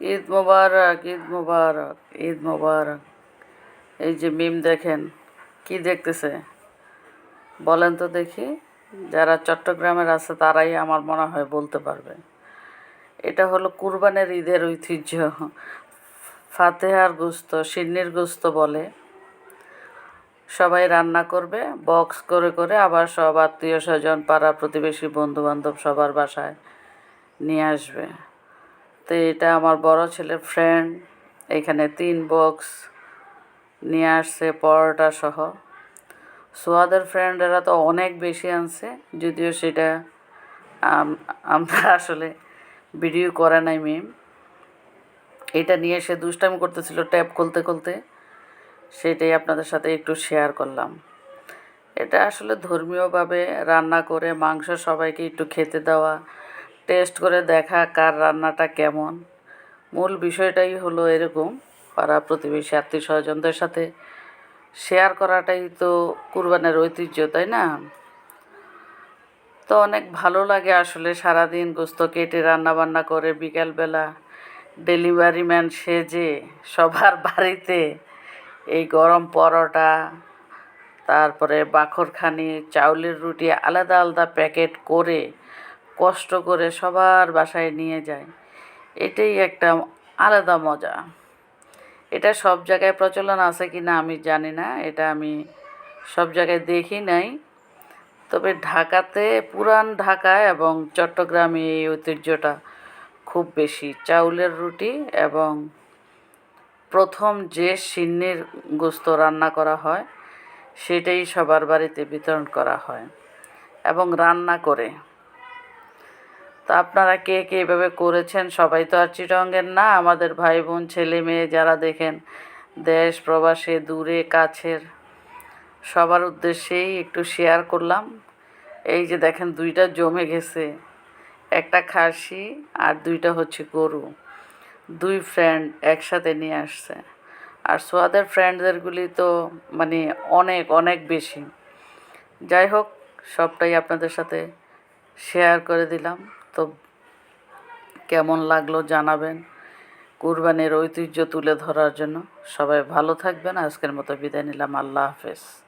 ঈদ মোবারক ঈদ মোবারক ঈদ মোবারক। এই যে মিম দেখেন, কি দেখতেছে? বলেন তো দেখি, যারা চট্টগ্রামের আছে তারাই আমার মনে হয় বলতে পারবে। এটা হলো কুরবানের ঈদের ঐতিহ্য। ফাতেহার গুস্ত, সিন্নির গোস্ত বলে। সবাই রান্না করবে বক্স করে করে আবার সব আত্মীয় স্বজন, পাড়া প্রতিবেশী বন্ধু বান্ধব সবার বাসায় নিয়ে আসবে। তো এটা আমার বড় ছেলের ফ্রেন্ড এখানে তিন বক্স নিয়ে আসছে, পরোটা সহ। সোয়াদের ফ্রেন্ডেরা তো অনেক বেশি আনছে, যদিও সেটা আমরা আসলে ভিডিও করে নাই মেম এটা নিয়ে সে দুষ্টামি করতেছিল ট্যাপ খুলতে খুলতে। সেটাই আপনাদের সাথে একটু শেয়ার করলাম। এটা আসলে ধর্মীয়ভাবে রান্না করে মাংস সবাইকে একটু খেতে দেওয়া টেস্ট করে দেখা কার রান্নাটা কেমন। মূল বিষয়টাই হলো এরকম, পাড়া প্রতিবেশী আত্মীয় স্বজনদের সাথে শেয়ার করাটাই তো কুরবানের ঐতিহ্য, তাই না? তো অনেক ভালো লাগে আসলে সারাদিন গোস্ত কেটে রান্না বান্না করে বিকালবেলা ডেলিভারি ম্যান সেজে সবার বাড়িতে এই গরম পরোটা, তারপরে বাখরখানি, চাউলের রুটি, আলাদা আলাদা প্যাকেট করে কষ্ট করে সবার বাসায় নিয়ে যায়। এটাই একটা আলাদা মজা। এটা সব জায়গায় প্রচলন আছে কি না আমি জানি না, এটা আমি সব জায়গায় দেখি নাই। তবে ঢাকাতে, পুরান ঢাকা এবং চট্টগ্রামে এই ঐতিহ্যটা খুব বেশি। চাউলের রুটি এবং প্রথম যে সিন্নির গোস্ত রান্না করা হয়, সেটাই সবার বাড়িতে বিতরণ করা হয় এবং রান্না করে। তা আপনারা কে কে এভাবে করেছেন? সবাই তো আর চিটঙ্গের না। আমাদের ভাই বোন ছেলে মেয়ে যারা দেখেন, দেশ, প্রবাসে, দূরে, কাছের, সবার উদ্দেশ্যেই একটু শেয়ার করলাম। এই যে দেখেন, দুইটা জমে গেছে। একটা খাসি আর দুইটা হচ্ছে গরু। দুই ফ্রেন্ড একসাথে নিয়ে আসছে। আর সোয়াদের ফ্রেন্ডদেরগুলি তো মানে অনেক অনেক বেশি। যাই হোক, সবটাই আপনাদের সাথে শেয়ার করে দিলাম। তো কেমন লাগল জানাবেন। কুরবানির ঐতিহ্য তুলে ধরার জন্য। সবাই ভালো থাকবেন। আজকের মতো বিদায় নিলাম। আল্লাহ হাফেজ।